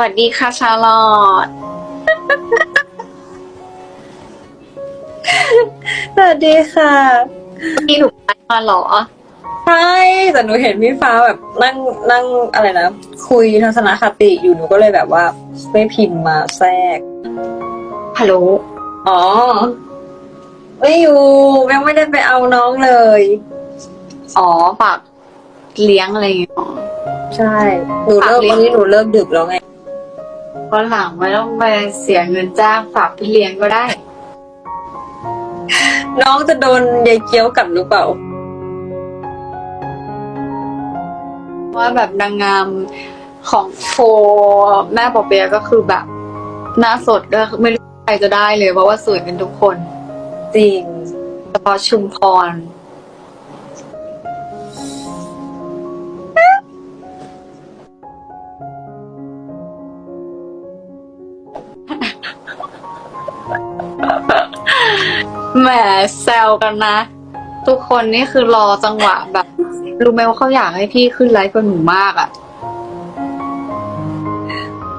วัสดีค่ะชาลอตสวัสดีค่ะพี่หนูไปมาเหรอ ใช่แต่หนูเห็นพี่ฟ้าแบบนั่งนั่งอะไรนะ คุยทัศนคติอยู่หนูก็เลยแบบว่าไม่พิมพ์มาแทรก ฮัลโหล อ๋อ ไม่อยู่ยังไม่ได้ไปเอาน้องเลย อ๋อฝากเลี้ยงอะไรอย่างเงี้ยอ๋อใช่ หนูเลิกฝากเลี้ยงวันนี้หนูเลิกดึกแล้วไง วันหลังไม่ต้องไปเสียเงินจ้างฝากพี่เลี้ยงก็ได้ น้องจะโดนยายเกี้ยวกัดหรือเปล่า ว่าแบบนางงามของโฟแม่ปอเปียะก็คือแบบหน้าสดก็ไม่รู้ใครจะได้เลยเพราะว่าสวยกันทุกคน จริงเฉพาะชุมพร แหมแซวกันนะ ทุกคนนี่คือรอจังหวะแบบ รู้ไหมว่าเขาอยากให้พี่ขึ้นไลฟ์กับหนูมากอะ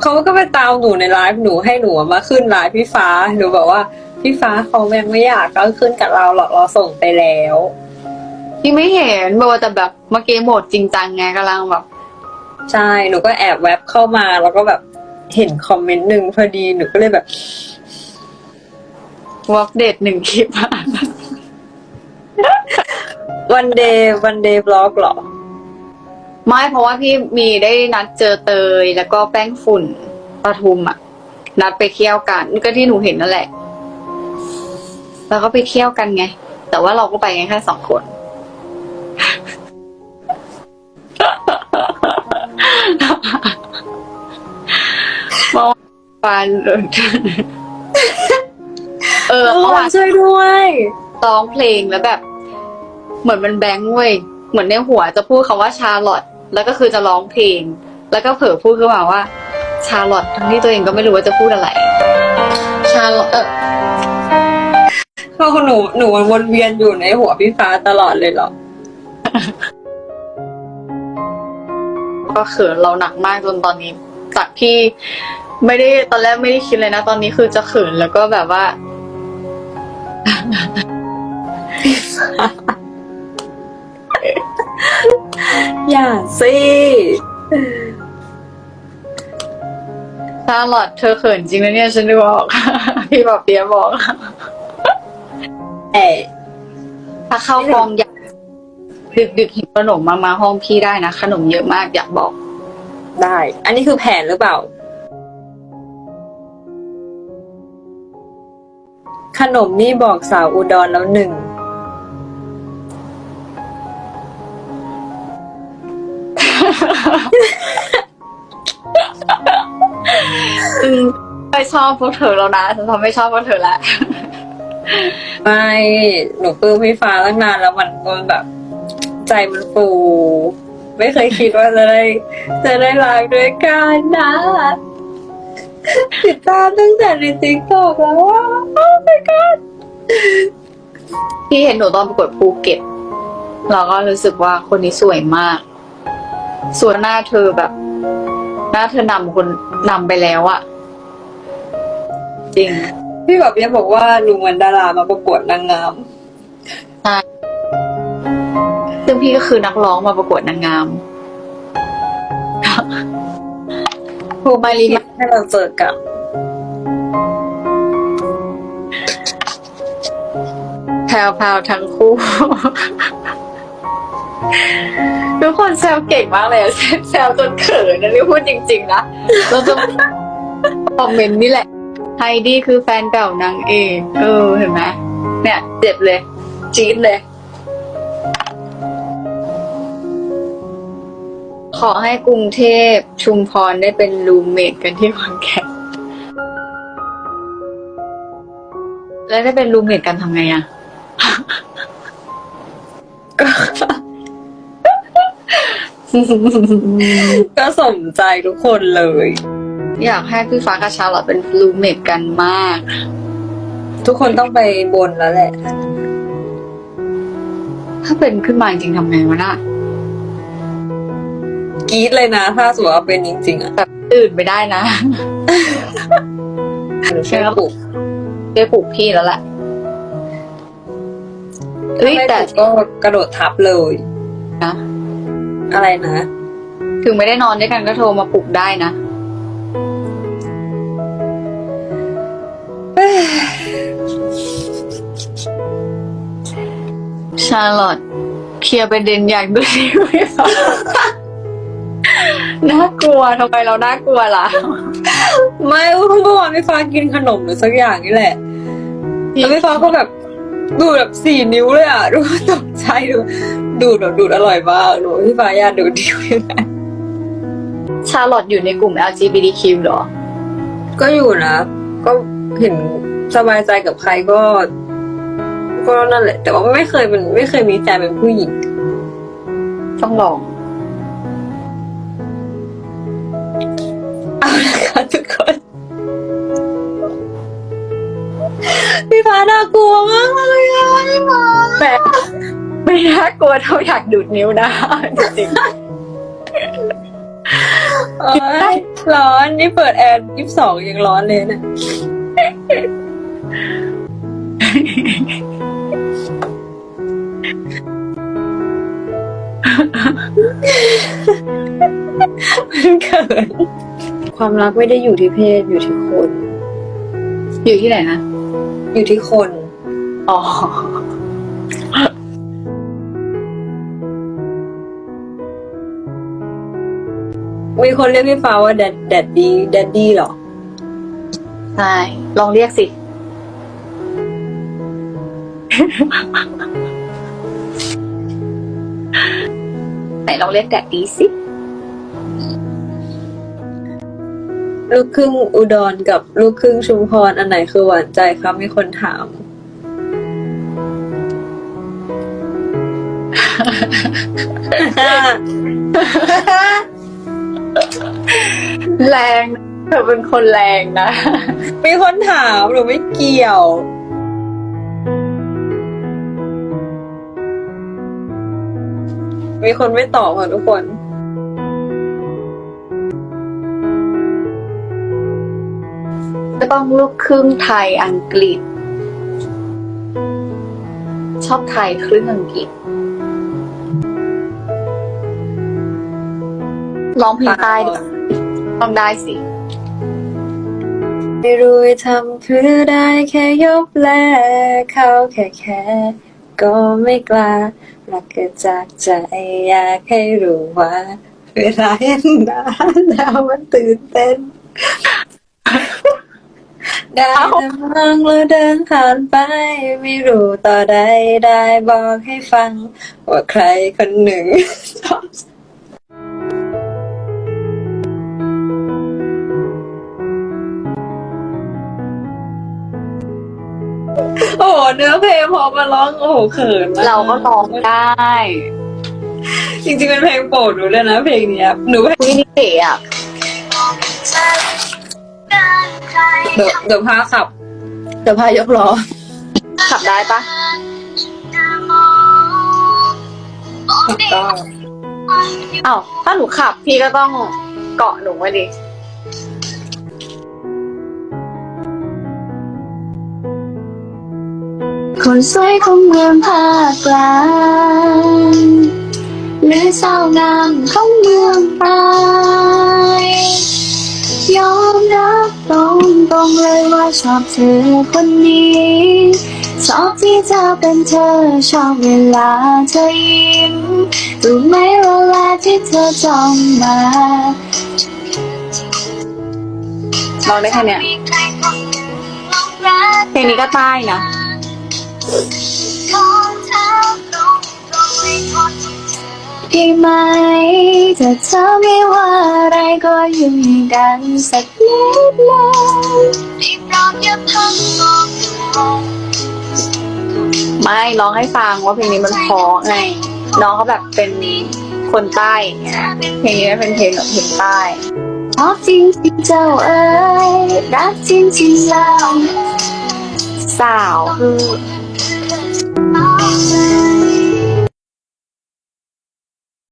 เขาก็ไปตามหนูในไลฟ์หนูให้หนูมาขึ้นไลฟ์พี่ฟ้าหนูบอกว่าพี่ฟ้าเขายังไม่อยากก็ขึ้นกับเราหรอกเราส่งไปแล้วพี่ไม่เห็นบอกว่าแต่แบบเมื่อกี้โหมดจริงจังไงกำลังแบบ ใช่หนูก็แอบแว็บเข้ามาแล้วก็แบบเห็นคอมเมนต์หนึ่งพอดีหนูก็เลยแบบ วอล์กเดทหนึ่งคลิปอะวันเดย์วันเดย์บล็อกหรอ ไม่เพราะว่าพี่มีได้นัดเจอเตยแล้วก็แป้งฝุ่นปทุมอะนัดไปเที่ยวกันก็ที่หนูเห็นนั่นแหละ แล้วก็ไปเที่ยวกันไง แต่ว่าเราก็ไปกันแค่สองคนเมื่อวานเออ เมื่อวานช่วยด้วยร้องเพลงแล้วแบบ เหมือนมันแบงค์เว้ยเหมือนในหัวจะพูดคำว่าชาร์ลอตแล้วก็คือจะร้องเพลง แล้วก็เผลอพูดขึ้นมาว่า ชาร์ลอตทั้งที่ตัวเองก็ไม่รู้ว่าจะพูดอะไร ชาร์ลอตเออเพราะหนูหนูมันวนเวียนอยู่ในหัวพี่ฟ้าตลอดเลยเหรอก็เขินเราหนักมากจนตอนนี้จากที่ไม่ได้ตอนแรกไม่ได้คิดเลยนะ ตอนนี้คือจะเขินแล้วก็แบบว่า อย่าสิชาร์ลอตเธอเขินจริงนะเนี่ยฉันดูออก พี่บอกเปียบอก เอ๋ถ้าเข้ากองอยากดึกดึกๆหิวขนมมามาห้องพี่ได้นะ ขนมเยอะมากอยากบอก ได้ อันนี้คือแผนหรือเปล่า ขนมนี่บอกสาวอุดรแล้วหนึ่ง อืมไม่ชอบพวกเธอแล้วนะฉันทำไม่ชอบพวกเธอแล้วไม่หนูปลื้มพี่ฟ้าตั้งนานแล้วมันก็แบบ ใจมันฟู ไม่เคยคิดว่าจะได้ จะได้ไลฟ์ด้วยกันนะ ติดตามตั้งแต่ในติ๊กต็อกแล้วว่าโอ้ my god พี่เห็นหนูตอนประกวดภูเก็ตเราก็รู้สึกว่าคนนี้สวยมาก ส่วนหน้าเธอแบบ หน้าเธอนำคนนำไปแล้วอะจริง พี่แบบเนี้ยบอกว่าหนูเหมือนดารามาประกวดนางงามซึ่งพี่ก็คือนักร้องมาประกวดนางงาม ภูมิลีให้เราเจอกันแพรวพราวทั้งคู่ ทุกคนแซวเก่งมากเลยอะแซวจนเขินนะนี่พูดจริง ๆ นะ เราจะคอมเมนต์นี่แหละไฮดี้คือแฟนเก่านางเอกเออเห็นไหมเนี่ย เจ็บเลย จี๊ดเลย ขอให้กรุงเทพชุมพรได้เป็นรูมเมทกันที่ขอนแก่นแล้วได้เป็นรูมเมทกันทำไงอะก็ ก็สมใจทุกคนเลย อยากให้พี่ฟ้ากับชาลอตเป็นรูมเมทกันมาก ทุกคนต้องไปบนแล้วแหละ ถ้าเป็นขึ้นมาจริงๆทำไงวะน่ะ กรี๊ดเลยนะ ถ้าสมมติว่าเป็นจริง ๆอะแบบตื่นไปได้นะหนูช่วยปลุกได้ปลุกพี่แล้วแหละเฮ้ยไม่แต่ปลุกก็กระโดดทับเลย นะอะไรนะ ถึงไม่ได้นอนด้วยกันก็โทรมาปลุกได้นะชาร์ลอตเคลียร์ประเด็นอย่างด้วยดีไหมคะ น่ากลัวทำไมเราน่ากลัวล่ะ ไม่เมื่อวานพี่ฟ้ากินขนมหรือสักอย่างนี่แหละ แล้วพี่ฟ้าก็แบบดูดแบบสี่นิ้วเลยอะดูตกใจดูดูดแบบดูดอร่อยมากหนูพี่ฟ้าอยากดูดนิ้วยังไงชาร์ลอตอยู่ในกลุ่ม LGBTQ เหรอ ก็อยู่นะ ก็เห็นสบายใจกับใครก็ ก็นั่นแหละ แต่ว่าไม่เคยเป็นไม่เคยมีใจเป็นผู้หญิง ต้องลอง พี่ฟ้าน่ากลัวมากเลยอะพี่ฟ้าแต่ไม่น่ากลัวเท่าอยากดูดนิ้วนะจริงโอ๊ยร้อนนี่เปิดแอร์ยี่สิบสองยังร้อนเลยนะมันเขินความรักไม่ได้อยู่ที่เพศอยู่ที่คน อยู่ที่ไหนนะ อยู่ที่คน อ๋อ มีคนเรียกพี่ฟ้าว่าแดดแดดดี้แดดดี้เหรอ ใช่ ลองเรียกสิ ไหนลองเรียกแดดดีสิ ลูกครึ่งอุดรกับลูกครึ่งชุมพรอันไหนคือหวานใจครับมีคนถาม แรงนะเธอเป็นคนแรงนะ มีคนถามหนูไม่เกี่ยวมีคนไม่ตอบค่ะทุกคน ต้องลูกครึ่งไทยอังกฤษ ชอบไทยครึ่งอังกฤษร้องเพลงใต้ด้วยต้องได้สิ ไม่รู้จะทำเพื่อได้แค่ยบแลเขาแค่แค่ก็ไม่กล้ารักเกิดจากใจอยากให้รู้ว่า เวลาเห็นหน้าแล้วมันตื่นเต้น ได้แต่มองแล้วเดินผ่านไป ไม่รู้ต่อใดได้บอกให้ฟัง ว่าใครคนหนึ่งชอบโอ้โหเนื้อเพลงพอมาร้อง โอ้โหเขินมเราก็ร้องได้จริงๆเป็นเพลงโปรดหนูเลยนะเพลงเนี้ยหนูคุยนี่เก๋อะ เดี๋ยวเดี๋ยวพาขับ เดี๋ยวพายกล้อ ขับได้ปะถูกต้องอ้าวถ้าหนูขับพี่ก็ต้องเกาะหนูไว้ดิคนสวยของเมืองภาคกลางหรือสาวงามของเมืองใต้ย ตรงเลยว่าชอบเธอคนนี้ ชอบที่เธอเป็นเธอชอบเวลาเธอยิ้มรู้ไหมเวลาที่เธอจ้องมาลองได้แค่เนี้ยเพลงนี้ก็ใต้นะ ได้ไหมถ้าเธอไม่ว่าอะไรก็ยู่ให้กันสักนิดเลยไม่ร้องให้ฟังว่าเพลงนี้มันเพราะไง น้องเขาแบบเป็นคนใต้อย่างเงี้ยเพลงนี้เป็นเพลงแบบเพลงใต้ชอบจริงจริงเจ้าเอ๋ยรักจริงจริงๆแล้วสาวคือ